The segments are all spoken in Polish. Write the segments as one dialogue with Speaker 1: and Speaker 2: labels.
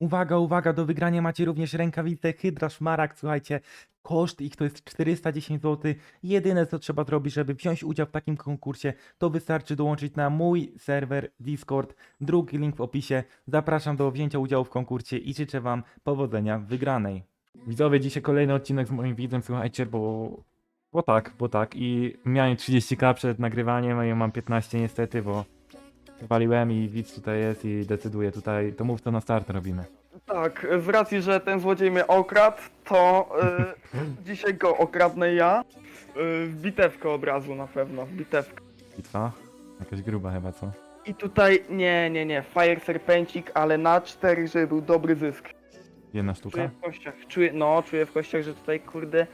Speaker 1: Uwaga, uwaga, do wygrania macie również rękawice Hydra Szmaragd, słuchajcie, koszt ich to jest 410 zł. Jedyne co trzeba zrobić, żeby wziąć udział w takim konkursie, to wystarczy dołączyć na mój serwer Discord, drugi link w opisie. Zapraszam do wzięcia udziału w konkursie i życzę wam powodzenia w wygranej. Widzowie, dzisiaj kolejny odcinek z moim widzem, słuchajcie, bo... Bo tak, bo tak i miałem 30k przed nagrywaniem, a ja mam 15 niestety, bo waliłem i widz tutaj jest i decyduje tutaj, to mów co na start robimy.
Speaker 2: Tak, z racji, że ten złodziej mnie okradł, to y, dzisiaj go okradnę ja. Y, bitewkę od razu na pewno, bitewkę.
Speaker 1: Bitwa? Jakaś gruba chyba, co?
Speaker 2: I tutaj, nie, nie, nie, Fire Serpencik, ale na cztery, żeby był dobry zysk.
Speaker 1: Jedna
Speaker 2: Czuję
Speaker 1: sztuka?
Speaker 2: w kościach, czuję, no, czuję w kościach, że tutaj, kurde,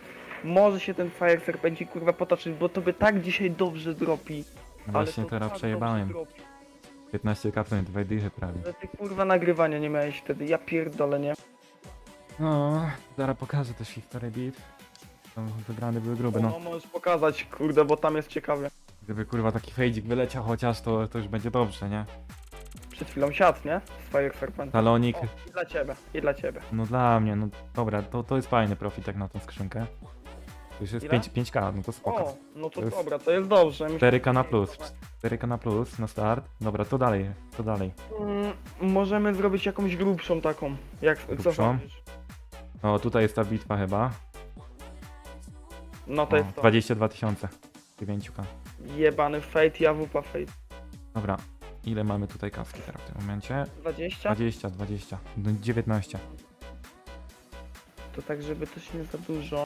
Speaker 2: może się ten Fire Serpencik, kurwa, potoczyć, bo to by tak dzisiaj dobrze dropi.
Speaker 1: No
Speaker 2: ale
Speaker 1: Właśnie
Speaker 2: to
Speaker 1: teraz
Speaker 2: tak
Speaker 1: przejebałem.
Speaker 2: dropi.
Speaker 1: 15 kapsel, dwa dychy prawie.
Speaker 2: Że ty, kurwa, nagrywania nie miałeś wtedy, ja pierdolę, nie?
Speaker 1: No, zaraz pokażę też historię bit. Tam wygrane były grube,
Speaker 2: No,
Speaker 1: no.
Speaker 2: możesz pokazać, kurde, bo tam jest ciekawie.
Speaker 1: Gdyby kurwa taki fejdzik wyleciał chociaż, to, to już będzie dobrze, nie?
Speaker 2: Przed chwilą siadł, nie? Z Fire Serpent.
Speaker 1: Talonik,
Speaker 2: O, i dla ciebie, i dla ciebie.
Speaker 1: no dla mnie, no dobra, to, to jest fajny profit jak na tą skrzynkę. To już jest
Speaker 2: Ile?
Speaker 1: 5, 5k, no to spoko.
Speaker 2: O, no to,
Speaker 1: To jest-
Speaker 2: dobra, to jest dobrze. Myślę,
Speaker 1: 4k na plus, 4k na plus na start. Dobra, to dalej, to dalej.
Speaker 2: Mm, możemy zrobić jakąś grubszą taką. Jak co
Speaker 1: Grubszą?
Speaker 2: sądzisz?
Speaker 1: O, tutaj jest ta bitwa chyba.
Speaker 2: No to
Speaker 1: O,
Speaker 2: jest to.
Speaker 1: 22 tysiące. 9k.
Speaker 2: Jebany Fate i AWP Fate.
Speaker 1: Dobra, ile mamy tutaj kaski teraz w tym momencie?
Speaker 2: 20?
Speaker 1: 20, 20, no 19.
Speaker 2: To tak, żeby też nie za dużo.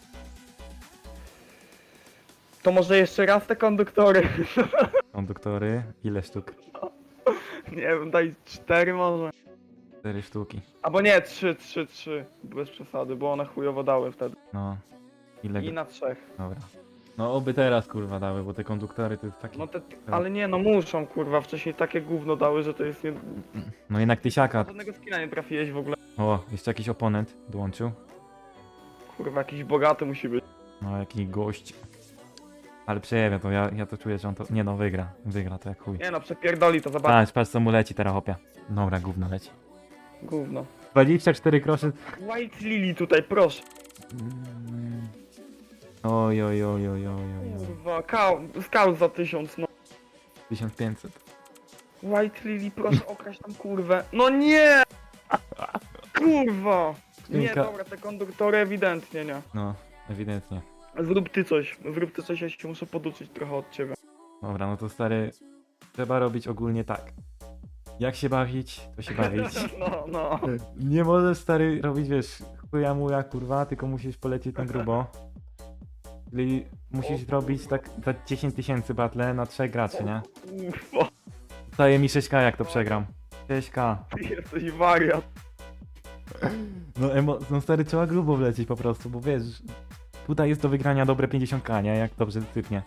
Speaker 2: To może jeszcze raz te konduktory.
Speaker 1: Konduktory, ile sztuk?
Speaker 2: nie wiem, daj 4 może.
Speaker 1: 4 sztuki.
Speaker 2: Albo nie, 3, 3, 3. Bez przesady, bo one chujowo dały wtedy.
Speaker 1: No. Ile?
Speaker 2: I na trzech.
Speaker 1: Dobra. No oby teraz kurwa dały, bo te konduktory to jest takie...
Speaker 2: No te, ale nie, no muszą kurwa, wcześniej takie gówno dały, że to jest nie...
Speaker 1: No jednak tysiaka.
Speaker 2: Żadnego skina nie trafiłeś w ogóle.
Speaker 1: O, jeszcze jakiś oponent dołączył.
Speaker 2: Kurwa, jakiś bogaty musi być.
Speaker 1: No jakiś gość. Ale przejawia to, ja, ja to czuję, że on to... Nie no, wygra. Wygra to jak chuj.
Speaker 2: Nie no, przepierdoli to, zobacz.
Speaker 1: Patrz, patrz co mu leci teraz, hopia. Dobra, gówno leci.
Speaker 2: Gówno.
Speaker 1: 24 groszy.
Speaker 2: White Lily tutaj, proszę.
Speaker 1: Mm. Oj, oj, oj, oj, oj, oj, oj.
Speaker 2: Kurwa, kał, skał za tysiąc, no.
Speaker 1: 1500.
Speaker 2: White Lily, proszę okraść tam kurwę. No nie! Kurwa! Nie,
Speaker 1: Skrzynka.
Speaker 2: dobra, te konduktory ewidentnie nie.
Speaker 1: No, ewidentnie.
Speaker 2: Zrób ty coś, zrób ty coś, ja się muszę poduczyć trochę od ciebie.
Speaker 1: Dobra, no to stary, trzeba robić ogólnie tak. Jak się bawić, to się bawić.
Speaker 2: No, no.
Speaker 1: Nie możesz stary robić, wiesz, chuja muja kurwa, tylko musisz polecieć na grubo. Czyli musisz
Speaker 2: O
Speaker 1: zrobić tak za 10 tysięcy battle na trzech graczy, nie?
Speaker 2: Kurwa,
Speaker 1: Daje mi 6k jak to przegram. 6k.
Speaker 2: ty jesteś wariat.
Speaker 1: No, emo- no stary, trzeba grubo wlecieć po prostu, bo wiesz, tutaj jest do wygrania dobre 50k, nie? Jak dobrze sypnie.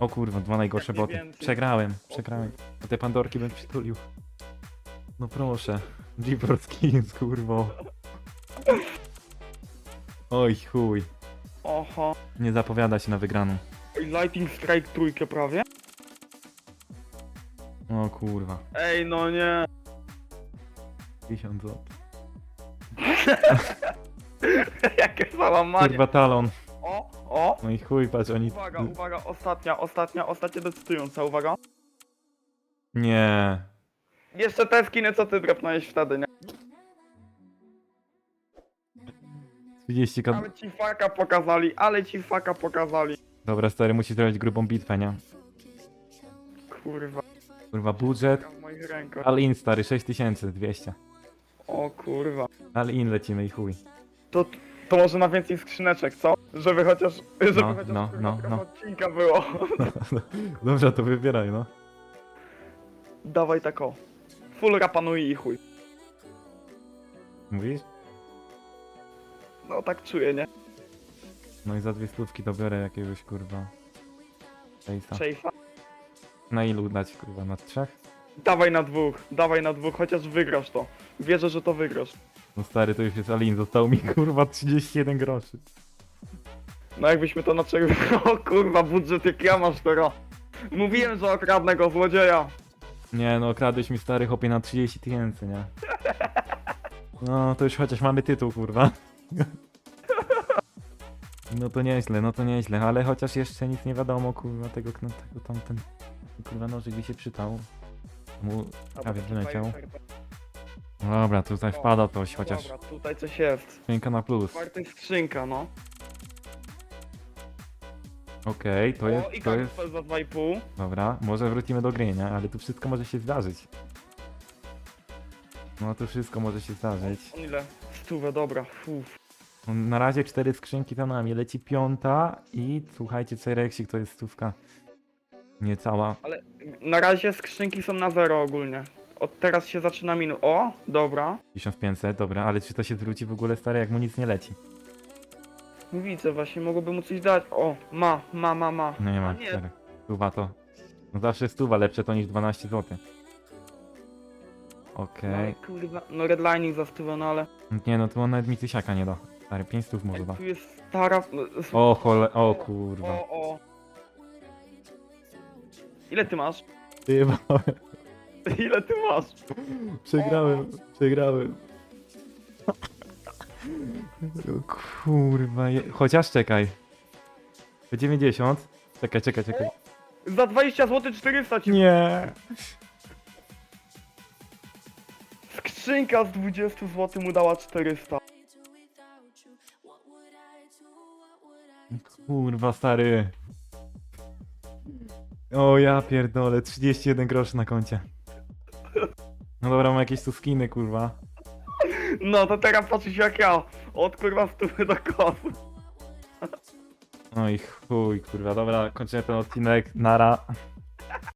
Speaker 1: O kurwa, dwa najgorsze boty.
Speaker 2: więcej.
Speaker 1: Przegrałem, przegrałem. A te pandorki bym przytulił. No proszę. GeForce Skins, kurwo. Oj chuj.
Speaker 2: Oho.
Speaker 1: Nie zapowiada się na wygraną.
Speaker 2: I Lighting Strike trójkę prawie?
Speaker 1: O kurwa.
Speaker 2: Ej, no nie.
Speaker 1: 1000 zł.
Speaker 2: Jakie załamanie.
Speaker 1: Kurwa talon.
Speaker 2: O.
Speaker 1: No i chuj, patrz, oni...
Speaker 2: Uwaga, uwaga, ostatnia, ostatnia, ostatnia decydująca, uwaga.
Speaker 1: Nie.
Speaker 2: Jeszcze te skiny, co ty drapnąłeś wtedy, nie?
Speaker 1: 30k.
Speaker 2: Ale ci faka pokazali, ale ci faka pokazali.
Speaker 1: Dobra, stary, musisz zrobić grubą bitwę, nie?
Speaker 2: Kurwa,
Speaker 1: Kurwa, budżet.
Speaker 2: w moich rękach.
Speaker 1: All in, stary, 6200.
Speaker 2: O kurwa.
Speaker 1: All in lecimy i chuj.
Speaker 2: To, to może na więcej skrzyneczek, co? Żeby chociaż, żeby
Speaker 1: No,
Speaker 2: chociaż
Speaker 1: no,
Speaker 2: kurwa,
Speaker 1: no,
Speaker 2: trochę
Speaker 1: no.
Speaker 2: odcinka było.
Speaker 1: Dobrze, to wybieraj, no.
Speaker 2: Dawaj tak o. Full rapanui i chuj.
Speaker 1: Mówisz?
Speaker 2: No tak czuję, nie?
Speaker 1: No i za dwie stówki dobiorę jakiegoś kurwa. Face'a.
Speaker 2: Chase'a.
Speaker 1: Na ilu dać kurwa? Na trzech?
Speaker 2: Dawaj na dwóch, dawaj na dwóch, chociaż wygrasz to. Wierzę, że to wygrasz.
Speaker 1: No stary, to już jest Alin, zostało mi kurwa 31 groszy.
Speaker 2: No jakbyśmy to na czerwono... O kurwa, budżet jak ja masz teraz. Mówiłem, że okradnę go złodzieja.
Speaker 1: Nie no, kradłeś mi stary chłopie na 30 tysięcy, nie? No to już chociaż mamy tytuł, kurwa. No to nieźle, no to nieźle, ale chociaż jeszcze nic nie wiadomo, kurwa, tego, no, tego tamten, kurwa, nożyk by się przydał. Mu prawie wyleciał. Dobra, tutaj wpada coś, chociaż
Speaker 2: Dobra, tutaj coś jest.
Speaker 1: skrzynka na plus.
Speaker 2: Czwarta skrzynka, no.
Speaker 1: Okej, to
Speaker 2: o, i
Speaker 1: jest, to jest,
Speaker 2: kartofel za 2,5.
Speaker 1: dobra, może wrócimy do gry, nie? Ale tu wszystko może się zdarzyć. No tu wszystko może się zdarzyć.
Speaker 2: On ile? Stówę, dobra. Uf.
Speaker 1: Na razie cztery skrzynki za nami, leci piąta i słuchajcie, Cereksik to jest stówka niecała.
Speaker 2: Ale na razie skrzynki są na zero ogólnie. Od teraz się zaczyna minu. O, dobra.
Speaker 1: 1500, dobra, ale czy to się zwróci w ogóle stare, jak mu nic nie leci?
Speaker 2: Widzę, właśnie mogłoby mu coś dać. O, ma, ma, ma, ma.
Speaker 1: No nie
Speaker 2: A
Speaker 1: ma,
Speaker 2: nie.
Speaker 1: cztery. Stuwa to. No zawsze stuwa lepsze to niż 12 zł. Okej.
Speaker 2: No, kurwa, no redlining za stówę, no ale...
Speaker 1: Nie no, to on nawet mi tysiaka nie da. Stary, 5 stów może da.
Speaker 2: Tu jest stara... no,
Speaker 1: O chole, o kurwa.
Speaker 2: o, o. Ile ty masz?
Speaker 1: Ty,
Speaker 2: Ile ty masz?
Speaker 1: przegrałem, przegrałem. O Kurwa, je... chociaż czekaj. 90? Czekaj, czekaj, czekaj.
Speaker 2: Za 20 zł 400 ci...
Speaker 1: Nie.
Speaker 2: Skrzynka z 20 zł mu dała 400.
Speaker 1: Kurwa, stary. O ja pierdolę, 31 groszy na koncie. No dobra, mam jakieś tu skiny, kurwa.
Speaker 2: No to teraz patrzysz jak ja. Od kurwa stówy do kosu.
Speaker 1: No i chuj, kurwa, dobra, kończymy ten odcinek, nara.